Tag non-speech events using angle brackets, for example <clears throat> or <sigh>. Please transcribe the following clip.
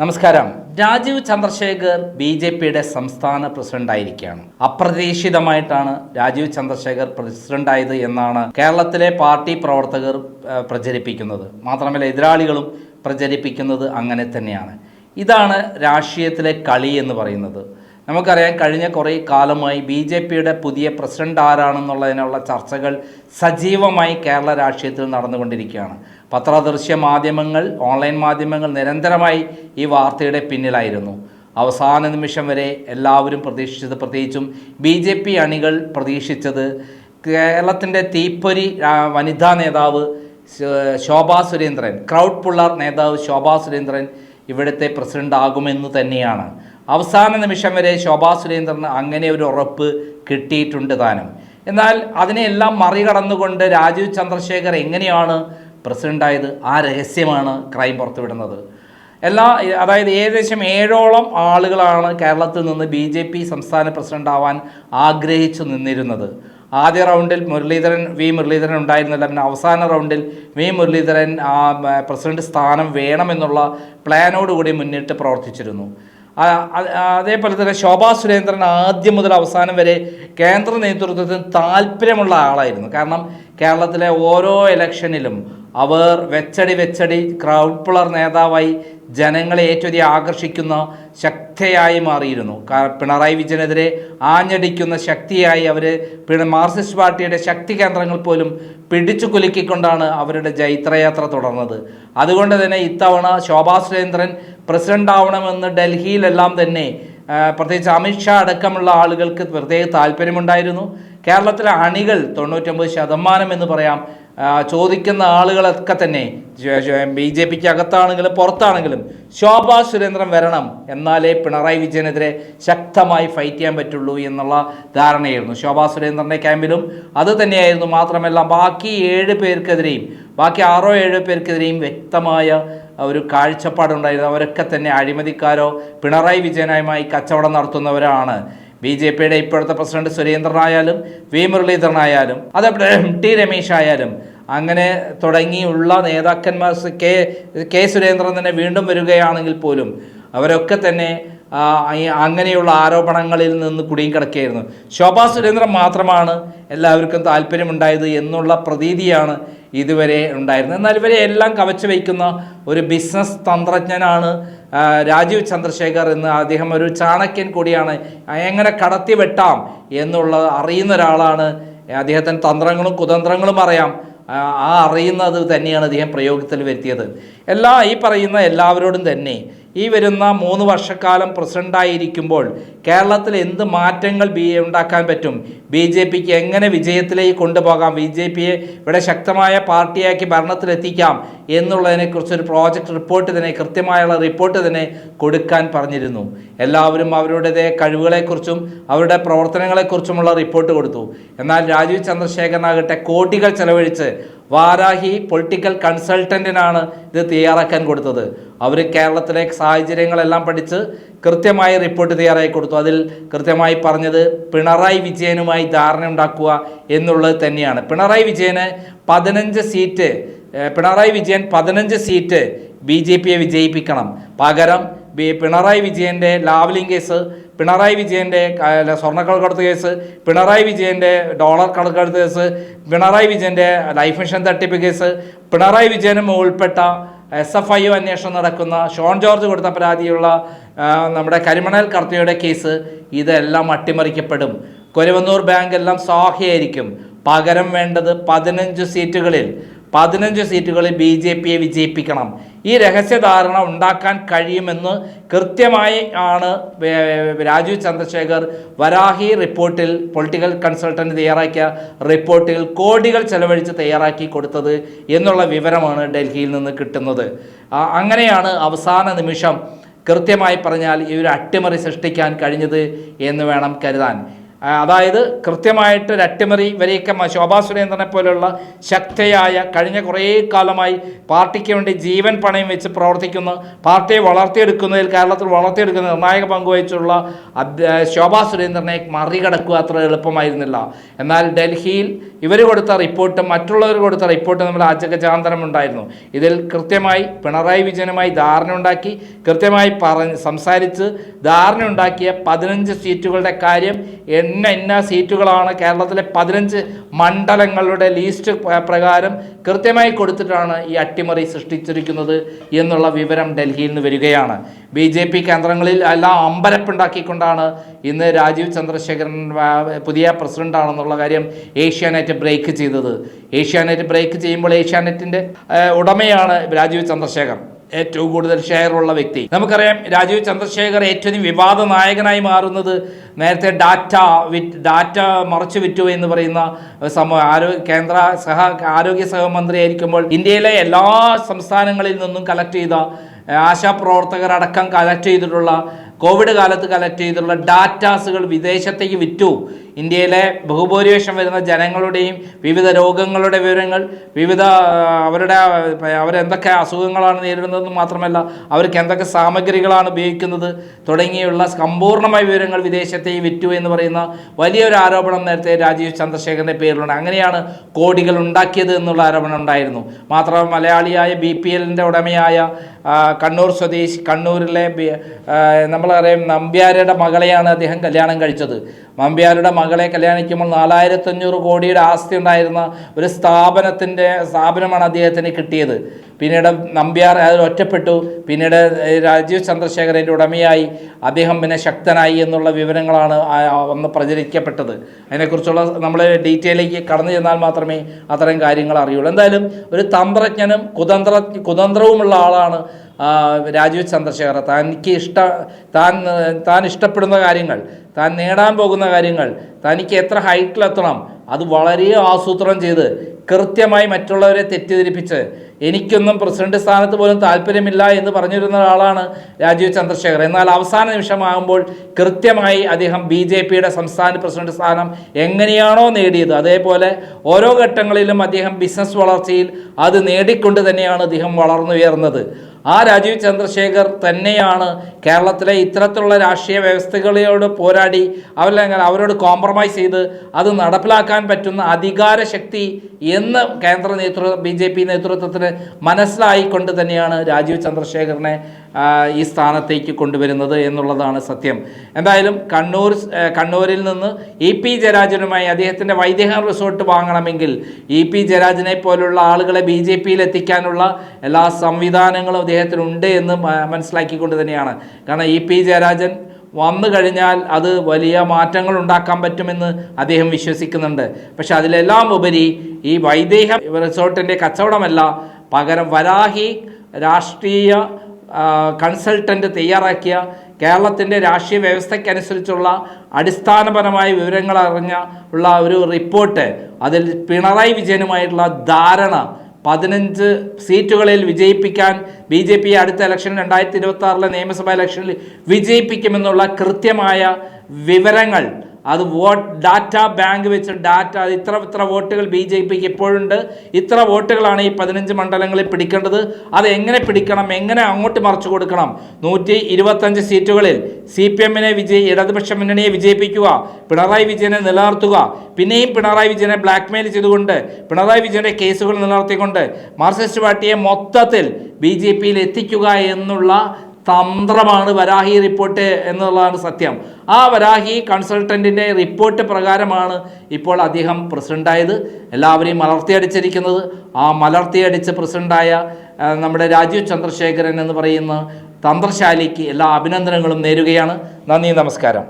നമസ്കാരം. Rajeev Chandrasekhar B J പിയുടെ സംസ്ഥാന പ്രസിഡന്റായിരിക്കുകയാണ്. അപ്രതീക്ഷിതമായിട്ടാണ് രാജീവ് ചന്ദ്രശേഖർ പ്രസിഡന്റായത് എന്നാണ് കേരളത്തിലെ പാർട്ടി പ്രവർത്തകർ പ്രചരിപ്പിക്കുന്നത്. മാത്രമല്ല എതിരാളികളും പ്രചരിപ്പിക്കുന്നത് അങ്ങനെ തന്നെയാണ്. ഇതാണ് രാഷ്ട്രീയത്തിലെ കളി എന്ന് പറയുന്നത്. നമുക്കറിയാം കഴിഞ്ഞ കുറേ കാലമായി ബി ജെ പിയുടെ പുതിയ പ്രസിഡന്റ് ആരാണെന്നുള്ളതിനുള്ള ചർച്ചകൾ സജീവമായി കേരള രാഷ്ട്രീയത്തിൽ നടന്നുകൊണ്ടിരിക്കുകയാണ്. പത്രദൃശ്യ മാധ്യമങ്ങൾ ഓൺലൈൻ മാധ്യമങ്ങൾ നിരന്തരമായി ഈ വാർത്തയുടെ പിന്നിലായിരുന്നു. അവസാന നിമിഷം വരെ എല്ലാവരും പ്രതീക്ഷിച്ചത് പ്രത്യേകിച്ചും ബി ജെ പി അണികൾ പ്രതീക്ഷിച്ചത് കേരളത്തിന്റെ തീപ്പൊരി വനിതാ നേതാവ് ശോഭാ സുരേന്ദ്രൻ ക്രൗഡ് പുള്ളർ നേതാവ് ശോഭാ സുരേന്ദ്രൻ ഇവിടുത്തെ പ്രസിഡന്റ് ആകുമെന്ന് തന്നെയാണ്. അവസാന നിമിഷം വരെ ശോഭാ സുരേന്ദ്രന് അങ്ങനെ ഒരു ഉറപ്പ് കിട്ടിയിട്ടുണ്ട് താനും. എന്നാൽ അതിനെയെല്ലാം മറികടന്നുകൊണ്ട് രാജീവ് ചന്ദ്രശേഖർ എങ്ങനെയാണ് പ്രസിഡന്റായത് ആ രഹസ്യമാണ് ക്രൈം പുറത്തുവിടുന്നത്. എല്ലാ അതായത് ഏകദേശം ഏഴോളം ആളുകളാണ് കേരളത്തിൽ നിന്ന് ബി ജെ പി സംസ്ഥാന പ്രസിഡന്റ് ആവാൻ ആഗ്രഹിച്ചു നിന്നിരുന്നത്. ആദ്യ റൗണ്ടിൽ മുരളീധരൻ വി മുരളീധരൻ ഉണ്ടായിരുന്നില്ല. പിന്നെ അവസാന റൗണ്ടിൽ വി മുരളീധരൻ ആ പ്രസിഡന്റ് സ്ഥാനം വേണമെന്നുള്ള പ്ലാനോടുകൂടി മുന്നിട്ട് പ്രവർത്തിച്ചിരുന്നു. അതേപോലെ തന്നെ ശോഭാ സുരേന്ദ്രൻ ആദ്യം മുതൽ അവസാനം വരെ കേന്ദ്ര നേതൃത്വത്തിന് താല്പര്യമുള്ള ആളായിരുന്നു. കാരണം കേരളത്തിലെ ഓരോ ഇലക്ഷനിലും അവർ വെച്ചടി വെച്ചടി ക്രൗഡ് പുളർ നേതാവായി ജനങ്ങളെ ഏറ്റവും ആകർഷിക്കുന്ന ശക്തിയായി മാറിയിരുന്നു. പിണറായി വിജയനെതിരെ ആഞ്ഞടിക്കുന്ന ശക്തിയായി അവർ മാർക്സിസ്റ്റ് പാർട്ടിയുടെ ശക്തി കേന്ദ്രങ്ങൾ പോലും പിടിച്ചു കുലുക്കിക്കൊണ്ടാണ് അവരുടെ ജൈത്രയാത്ര തുടർന്നത്. അതുകൊണ്ട് തന്നെ ഇത്തവണ ശോഭാ സുരേന്ദ്രൻ പ്രസിഡന്റ് ആവണമെന്ന് ഡൽഹിയിലെല്ലാം തന്നെ പ്രത്യേകിച്ച് അമിത്ഷാ അടക്കമുള്ള ആളുകൾക്ക് പ്രത്യേക താല്പര്യമുണ്ടായിരുന്നു. കേരളത്തിലെ അണികൾ തൊണ്ണൂറ്റൊമ്പത് ശതമാനം എന്ന് പറയാം ചോദിക്കുന്ന ആളുകളൊക്കെ തന്നെ ബി ജെ പിക്ക് അകത്താണെങ്കിലും പുറത്താണെങ്കിലും ശോഭാ സുരേന്ദ്രൻ വരണം എന്നാലേ പിണറായി വിജയനെതിരെ ശക്തമായി ഫൈറ്റ് ചെയ്യാൻ പറ്റുള്ളൂ എന്നുള്ള ധാരണയായിരുന്നു ശോഭാ സുരേന്ദ്രന്റെ ക്യാമ്പിലും. അത് തന്നെയായിരുന്നു മാത്രമല്ല ബാക്കി ഏഴ് പേർക്കെതിരെയും ബാക്കി ആറോ ഏഴോ പേർക്കെതിരെയും വ്യക്തമായ ഒരു കാഴ്ചപ്പാടുണ്ടായിരുന്നു. അവരൊക്കെ തന്നെ അഴിമതിക്കാരോ പിണറായി വിജയനുമായി കച്ചവടം നടത്തുന്നവരാണ്. ബി ജെ പിയുടെ ഇപ്പോഴത്തെ പ്രസിഡന്റ് സുരേന്ദ്രനായാലും വി മുരളീധരനായാലും അതേപോലെ <clears throat> ടി രമേശ് ആയാലും അങ്ങനെ തുടങ്ങിയുള്ള നേതാക്കന്മാർ കെ കെ സുരേന്ദ്രൻ തന്നെ വീണ്ടും വരികയാണെങ്കിൽ പോലും അവരൊക്കെ തന്നെ അങ്ങനെയുള്ള ആരോപണങ്ങളിൽ നിന്ന് കുടിയും കിടക്കുകയായിരുന്നു. ശോഭാ സുരേന്ദ്രൻ മാത്രമാണ് എല്ലാവർക്കും താല്പര്യമുണ്ടായത് എന്നുള്ള പ്രതീതിയാണ് ഇതുവരെ ഉണ്ടായിരുന്നത്. എന്നാൽ ഇവരെ എല്ലാം കവച്ചു വയ്ക്കുന്ന ഒരു ബിസിനസ് തന്ത്രജ്ഞനാണ് രാജീവ് ചന്ദ്രശേഖർ എന്ന് അദ്ദേഹം ഒരു ചാണക്യൻ കൂടിയാണ്. എങ്ങനെ കടത്തി വെട്ടാം എന്നുള്ളത് അറിയുന്ന ഒരാളാണ് അദ്ദേഹത്തിന് തന്ത്രങ്ങളും കുതന്ത്രങ്ങളും അറിയാം ആ അറിയുന്നത് തന്നെയാണ് അദ്ദേഹം പ്രയോഗത്തിൽ വരുത്തിയത്. എല്ലാ ഈ പറയുന്ന എല്ലാവരോടും തന്നെ ഈ വരുന്ന മൂന്ന് വർഷക്കാലം പ്രസിഡന്റായിരിക്കുമ്പോൾ കേരളത്തിൽ എന്ത് മാറ്റങ്ങൾ ബി ഉണ്ടാക്കാൻ പറ്റും? ബി ജെ പിക്ക് എങ്ങനെ വിജയത്തിലേക്ക് കൊണ്ടുപോകാം? ബി ജെ പിയെ ഇവിടെ ശക്തമായ പാർട്ടിയാക്കി ഭരണത്തിലെത്തിക്കാം എന്നുള്ളതിനെക്കുറിച്ചൊരു പ്രോജക്റ്റ് റിപ്പോർട്ട് തന്നെ കൃത്യമായുള്ള റിപ്പോർട്ട് തന്നെ കൊടുക്കാൻ പറഞ്ഞിരുന്നു. എല്ലാവരും അവരുടെ കഴിവുകളെക്കുറിച്ചും അവരുടെ പ്രവർത്തനങ്ങളെക്കുറിച്ചുമുള്ള റിപ്പോർട്ട് കൊടുത്തു. എന്നാൽ രാജീവ് ചന്ദ്രശേഖരനാകട്ടെ കോടികൾ ചെലവഴിച്ച് വാരാഹി പൊളിറ്റിക്കൽ കൺസൾട്ടന്റിനാണ് ഇത് തയ്യാറാക്കാൻ കൊടുത്തത്. അവർ കേരളത്തിലെ സാഹചര്യങ്ങളെല്ലാം പഠിച്ച് കൃത്യമായി റിപ്പോർട്ട് തയ്യാറാക്കി കൊടുത്തു. അതിൽ കൃത്യമായി പറഞ്ഞത് പിണറായി വിജയനുമായി ധാരണ ഉണ്ടാക്കുക എന്നുള്ളത് തന്നെയാണ്. പിണറായി വിജയന് പതിനഞ്ച് സീറ്റ് പിണറായി വിജയൻ പതിനഞ്ച് സീറ്റ് ബി ജെ പിയെ വിജയിപ്പിക്കണം. പകരം പിണറായി വിജയന്റെ ലാവലിംഗ് കേസ് പിണറായി വിജയന്റെ സ്വർണക്കടത്ത് കേസ് പിണറായി വിജയന്റെ ഡോളർ കടക്കെടുത്ത് കേസ് പിണറായി വിജയന്റെ ലൈഫ് മിഷൻ തട്ടിപ്പ് കേസ് പിണറായി വിജയനും ഉൾപ്പെട്ട എസ് എഫ് ഐ അന്വേഷണം നടക്കുന്ന ഷോൺ ജോർജ് കൊടുത്ത പരാതിയുള്ള നമ്മുടെ കരിമണൽ കർത്തയുടെ കേസ് ഇതെല്ലാം അട്ടിമറിക്കപ്പെടും. കൊരവന്നൂർ ബാങ്ക് എല്ലാം സാഹിയായിരിക്കും പകരം വേണ്ടത് പതിനഞ്ച് സീറ്റുകളിൽ പതിനഞ്ച് സീറ്റുകളിൽ ബി ജെ പിയെ വിജയിപ്പിക്കണം. ഈ രഹസ്യധാരണ ഉണ്ടാക്കാൻ കഴിയുമെന്ന് കൃത്യമായി ആണ് രാജീവ് ചന്ദ്രശേഖർ വരാഹി റിപ്പോർട്ടിൽ പൊളിറ്റിക്കൽ കൺസൾട്ടന്റ് തയ്യാറാക്കിയ റിപ്പോർട്ടിൽ കോടികൾ ചെലവഴിച്ച് തയ്യാറാക്കി കൊടുത്തത് എന്നുള്ള വിവരമാണ് ഡൽഹിയിൽ നിന്ന് കിട്ടുന്നത്. അങ്ങനെയാണ് അവസാന നിമിഷം കൃത്യമായി പറഞ്ഞാൽ ഈ ഒരു അട്ടിമറി സൃഷ്ടിക്കാൻ കഴിഞ്ഞത് എന്ന് വേണം കരുതാൻ. അതായത് കൃത്യമായിട്ട് രട്ടിമറി വരെയൊക്കെ ശോഭാ സുരേന്ദ്രനെ പോലെയുള്ള ശക്തയായ കഴിഞ്ഞ കുറേ കാലമായി പാർട്ടിക്ക് വേണ്ടി ജീവൻ പണയം വെച്ച് പ്രവർത്തിക്കുന്ന പാർട്ടിയെ വളർത്തിയെടുക്കുന്നതിൽ കേരളത്തിൽ വളർത്തിയെടുക്കുന്ന നിർണായക പങ്കുവഹിച്ചുള്ള വഹിച്ചുള്ള ശോഭാ സുരേന്ദ്രനെ മറികടക്കുക അത്ര എളുപ്പമായിരുന്നില്ല. എന്നാൽ ഡൽഹിയിൽ ഇവർ കൊടുത്ത റിപ്പോർട്ടും മറ്റുള്ളവർ കൊടുത്ത റിപ്പോർട്ടും തമ്മിൽ ഉണ്ടായിരുന്നു. ഇതിൽ കൃത്യമായി പിണറായി വിജയനുമായി ധാരണ ഉണ്ടാക്കി കൃത്യമായി പറഞ്ഞ് സംസാരിച്ച് ധാരണ ഉണ്ടാക്കിയ പതിനഞ്ച് സീറ്റുകളുടെ കാര്യം എന്ന എന്ന സീറ്റുകളാണ് കേരളത്തിലെ പതിനഞ്ച് മണ്ഡലങ്ങളുടെ ലിസ്റ്റ് പ്രകാരം കൃത്യമായി കൊടുത്തിട്ടാണ് ഈ അട്ടിമറി സൃഷ്ടിച്ചിരിക്കുന്നത് എന്നുള്ള വിവരം ഡൽഹിയിൽ നിന്ന് വരികയാണ്. ബി ജെ പി കേന്ദ്രങ്ങളിൽ എല്ലാം അമ്പരപ്പുണ്ടാക്കിക്കൊണ്ടാണ് ഇന്ന് രാജീവ് ചന്ദ്രശേഖരൻ പുതിയ പ്രസിഡന്റാണെന്നുള്ള കാര്യം ഏഷ്യാനെറ്റ് ബ്രേക്ക് ചെയ്തത്. ഏഷ്യാനെറ്റ് ബ്രേക്ക് ചെയ്യുമ്പോൾ ഏഷ്യാനെറ്റിന്റെ ഉടമയാണ് രാജീവ് ചന്ദ്രശേഖർ ഏറ്റവും കൂടുതൽ ഷെയർ ഉള്ള വ്യക്തി. നമുക്കറിയാം രാജീവ് ചന്ദ്രശേഖർ ഏറ്റവും വിവാദ നായകനായി മാറുന്നത് നേരത്തെ ഡാറ്റ വിറ്റ് ഡാറ്റ മറച്ചു വിറ്റു എന്ന് പറയുന്ന സംഭവം. ആരോഗ്യ കേന്ദ്ര സഹ ആരോഗ്യ സഹമന്ത്രി ആയിരിക്കുമ്പോൾ ഇന്ത്യയിലെ എല്ലാ സംസ്ഥാനങ്ങളിൽ നിന്നും കളക്ട് ചെയ്ത ആശാപ്രവർത്തകരടക്കം കളക്ട് ചെയ്തിട്ടുള്ള കോവിഡ് കാലത്ത് കളക്ട് ചെയ്തിട്ടുള്ള ഡാറ്റാസുകൾ വിദേശത്തേക്ക് വിറ്റു. ഇന്ത്യയിലെ ബഹുഭൂരിപക്ഷം വരുന്ന ജനങ്ങളുടെയും വിവിധ രോഗങ്ങളുടെ വിവരങ്ങൾ വിവിധ അവരുടെ അവരെന്തൊക്കെ അസുഖങ്ങളാണ് നേരിടുന്നതെന്ന് മാത്രമല്ല അവർക്ക് എന്തൊക്കെ സാമഗ്രികളാണ് ഉപയോഗിക്കുന്നത് തുടങ്ങിയുള്ള സമ്പൂർണമായ വിവരങ്ങൾ വിദേശത്തേക്ക് വിറ്റു എന്ന് പറയുന്ന വലിയൊരു ആരോപണം നേരത്തെ രാജീവ് ചന്ദ്രശേഖരന്റെ പേരിലുണ്ട്. അങ്ങനെയാണ് കോടികൾ ഉണ്ടാക്കിയത് എന്നുള്ള ആരോപണം ഉണ്ടായിരുന്നു. മാത്രമല്ല മലയാളിയായ ബി പി എല്ലിന്റെ ഉടമയായ കണ്ണൂർ സ്വദേശി കണ്ണൂരിലെ ആ, നമ്മളറിയാം നമ്പ്യാരുടെ മകളെയാണ് അദ്ദേഹം കല്യാണം കഴിച്ചത്. നമ്പ്യാരുടെ മകളെ കല്യാണിക്കുമ്പോൾ നാലായിരത്തഞ്ഞൂറ് കോടിയുടെ ആസ്തി ഉണ്ടായിരുന്ന ഒരു സ്ഥാപനത്തിന്റെ സ്ഥാപനമാണ് അദ്ദേഹത്തിന് കിട്ടിയത്. പിന്നീട് നമ്പ്യാർ അതിൽ ഒറ്റപ്പെട്ടു. പിന്നീട് രാജീവ് ചന്ദ്രശേഖരന്റെ ഉടമയായി അദ്ദേഹം പിന്നെ ശക്തനായി എന്നുള്ള വിവരങ്ങളാണ് അന്ന് പ്രചരിക്കപ്പെട്ടത്. അതിനെക്കുറിച്ചുള്ള നമ്മൾ ഡീറ്റെയിലേക്ക് കടന്നു ചെന്നാൽ മാത്രമേ അത്തരം കാര്യങ്ങൾ അറിയുള്ളൂ. എന്തായാലും ഒരു തന്ത്രജ്ഞനും കുതന്ത്ര കുതന്ത്രവുമുള്ള ആളാണ് രാജീവ് ചന്ദ്രശേഖർ തനിക്ക് ഇഷ്ട താൻ താൻ ഇഷ്ടപ്പെടുന്ന കാര്യങ്ങൾ താൻ നേടാൻ പോകുന്ന കാര്യങ്ങൾ തനിക്ക് എത്ര ഹൈറ്റിലെത്തണം അത് വളരെ ആസൂത്രണം ചെയ്ത് കൃത്യമായി മറ്റുള്ളവരെ തെറ്റിദ്ധരിപ്പിച്ച് എനിക്കൊന്നും പ്രസിഡന്റ് സ്ഥാനത്ത് പോലും താല്പര്യമില്ല എന്ന് പറഞ്ഞിരുന്ന ഒരാളാണ് രാജീവ് ചന്ദ്രശേഖർ എന്നാൽ അവസാന നിമിഷമാകുമ്പോൾ കൃത്യമായി അദ്ദേഹം ബി ജെ പിയുടെ സംസ്ഥാന പ്രസിഡന്റ് സ്ഥാനം എങ്ങനെയാണോ നേടിയത്. അതേപോലെ ഓരോ ഘട്ടങ്ങളിലും അദ്ദേഹം ബിസിനസ് വളർച്ചയിൽ അത് നേടിക്കൊണ്ട് തന്നെയാണ് അദ്ദേഹം വളർന്നുയർന്നത്. ആ രാജീവ് ചന്ദ്രശേഖർ തന്നെയാണ് കേരളത്തിലെ ഇത്തരത്തിലുള്ള രാഷ്ട്രീയ വ്യവസ്ഥകളോട് പോരാടി അവരെ അവരോട് കോംപ്രമൈസ് ചെയ്ത് അത് നടപ്പിലാക്കാൻ പറ്റുന്ന അധികാര ശക്തി എന്ന് കേന്ദ്ര നേതൃത്വ ബി ജെ പി നേതൃത്വത്തിന് മനസ്സിലായിക്കൊണ്ട് തന്നെയാണ് രാജീവ് ചന്ദ്രശേഖരനെ ആ, ഈ സ്ഥാനത്തേക്ക് കൊണ്ടുവരുന്നത് എന്നുള്ളതാണ് സത്യം. എന്തായാലും കണ്ണൂർ കണ്ണൂരിൽ നിന്ന് ഇ പി ജയരാജനുമായി അദ്ദേഹത്തിന്റെ വൈദേഹ റിസോർട്ട് വാങ്ങണമെങ്കിൽ ഇ പി ജയരാജനെ പോലുള്ള ആളുകളെ ബി ജെ പിയിൽ എത്തിക്കാനുള്ള എല്ലാ സംവിധാനങ്ങളും അദ്ദേഹത്തിനുണ്ട് എന്ന് മനസ്സിലാക്കിക്കൊണ്ട് തന്നെയാണ്. കാരണം ഇ പി ജയരാജൻ വന്നു കഴിഞ്ഞാൽ അത് വലിയ മാറ്റങ്ങൾ ഉണ്ടാക്കാൻ പറ്റുമെന്ന് അദ്ദേഹം വിശ്വസിക്കുന്നുണ്ട്. പക്ഷെ അതിലെല്ലാം ഉപരി ഈ വൈദേഹ റിസോർട്ടിന്റെ കച്ചവടമല്ല പകരം വരാഹി രാഷ്ട്രീയ കൺസൾട്ടന്റ് തയ്യാറാക്കിയ കേരളത്തിന്റെ രാഷ്ട്രീയ വ്യവസ്ഥയ്ക്കനുസരിച്ചുള്ള അടിസ്ഥാനപരമായ വിവരങ്ങൾ അറിഞ്ഞ ഉള്ള ഒരു റിപ്പോർട്ട് അതിൽ പിണറായി വിജയനുമായിട്ടുള്ള ധാരണ പതിനഞ്ച് സീറ്റുകളിൽ വിജയിപ്പിക്കാൻ ബി ജെ പി അടുത്ത ഇലക്ഷൻ രണ്ടായിരത്തി ഇരുപത്തി ആറിലെ നിയമസഭാ ഇലക്ഷനിൽ വിജയിപ്പിക്കുമെന്നുള്ള കൃത്യമായ വിവരങ്ങൾ അത് വോട്ട് ഡാറ്റ ബാങ്ക് വെച്ച് ഡാറ്റ ഇത്ര ഇത്ര വോട്ടുകൾ ബി ജെ പിക്ക് ഇപ്പോഴുണ്ട് ഇത്ര വോട്ടുകളാണ് ഈ പതിനഞ്ച് മണ്ഡലങ്ങളിൽ പിടിക്കേണ്ടത് അത് എങ്ങനെ പിടിക്കണം എങ്ങനെ അങ്ങോട്ട് മറിച്ചു കൊടുക്കണം? നൂറ്റി ഇരുപത്തഞ്ച് സീറ്റുകളിൽ സി പി എമ്മിനെ വിജയി ഇടതുപക്ഷ മുന്നണിയെ വിജയിപ്പിക്കുക പിണറായി വിജയനെ നിലനിർത്തുക പിന്നെയും പിണറായി വിജയനെ ബ്ലാക്ക്മെയിൽ ചെയ്തുകൊണ്ട് പിണറായി വിജയന്റെ കേസുകൾ നിലനിർത്തിക്കൊണ്ട് മാർക്സിസ്റ്റ് പാർട്ടിയെ മൊത്തത്തിൽ ബി ജെ പിയിൽ എത്തിക്കുക എന്നുള്ള തന്ത്രമാണ് വരാഹി റിപ്പോർട്ട് എന്നുള്ളതാണ് സത്യം. ആ വരാഹി കൺസൾട്ടന്റിന്റെ റിപ്പോർട്ട് പ്രകാരമാണ് ഇപ്പോൾ അദ്ദേഹം പ്രസിഡന്റായത് എല്ലാവരെയും മലർത്തിയടിച്ചിരിക്കുന്നത്. ആ മലർത്തിയടിച്ച് പ്രസിഡന്റായ നമ്മുടെ രാജീവ് ചന്ദ്രശേഖരൻ എന്ന് പറയുന്ന തന്ത്രശാലിക്ക് എല്ലാ അഭിനന്ദനങ്ങളും നേരുകയാണ്. നന്ദി നമസ്കാരം.